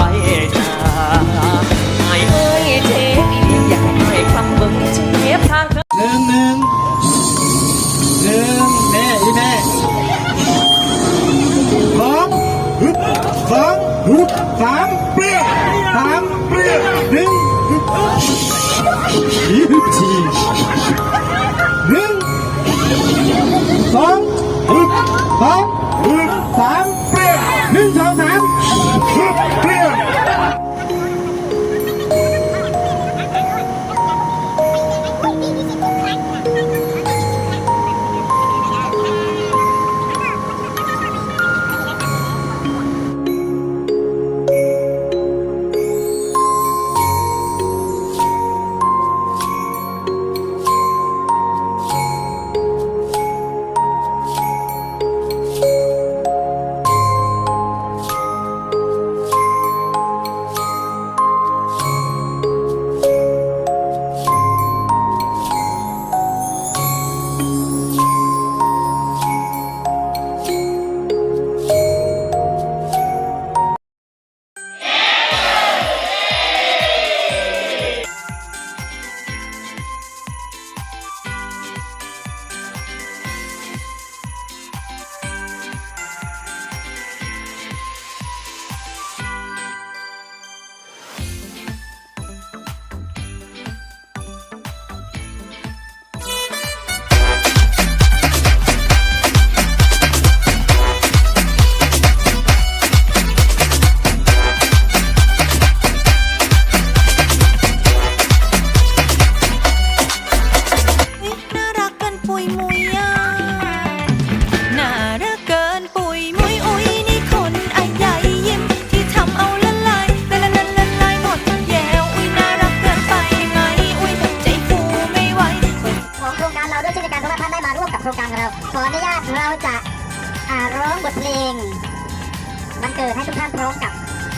องไอ้จ้าไอ้เอ้ยเจ็บอีอยากให้คำเบิ่งเจ็บทางหนึ่งหนึ่งหนึ่งแม่อีแม่สองฮึบสองฮึบสามเปรี้ยสามเปรี้ยหนึ่งฮึบยี่สิบสี่หนึ่งสองฮึบสองฮึบสามเปรี้ยหนึ่งสองสาม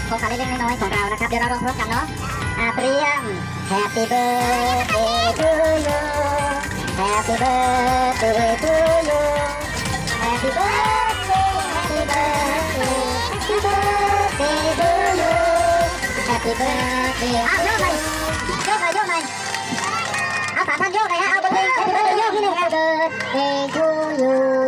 โครงการเล็กๆน้อยๆของเรานะครับ เดี๋ยวเราร้องพร้อมกันเนาะอาเตรียม Happy birthday to you Happy birthday to you Happy birthday Happy birthday Happy birthday to you Happy birthday อ้าวโยกหน่อยโยกหน่อยโยกหน่อยเอาสามท่านโยกหน่อยฮะเอาบนเลยเอาบนเลยโยกนิดนึง Happy birthday to you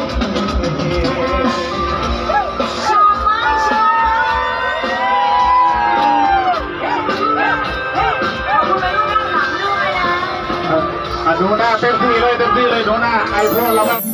ดูหน้าเต็มที่เลยเต็มที่เลยดูหน้าไอ้พวกเรา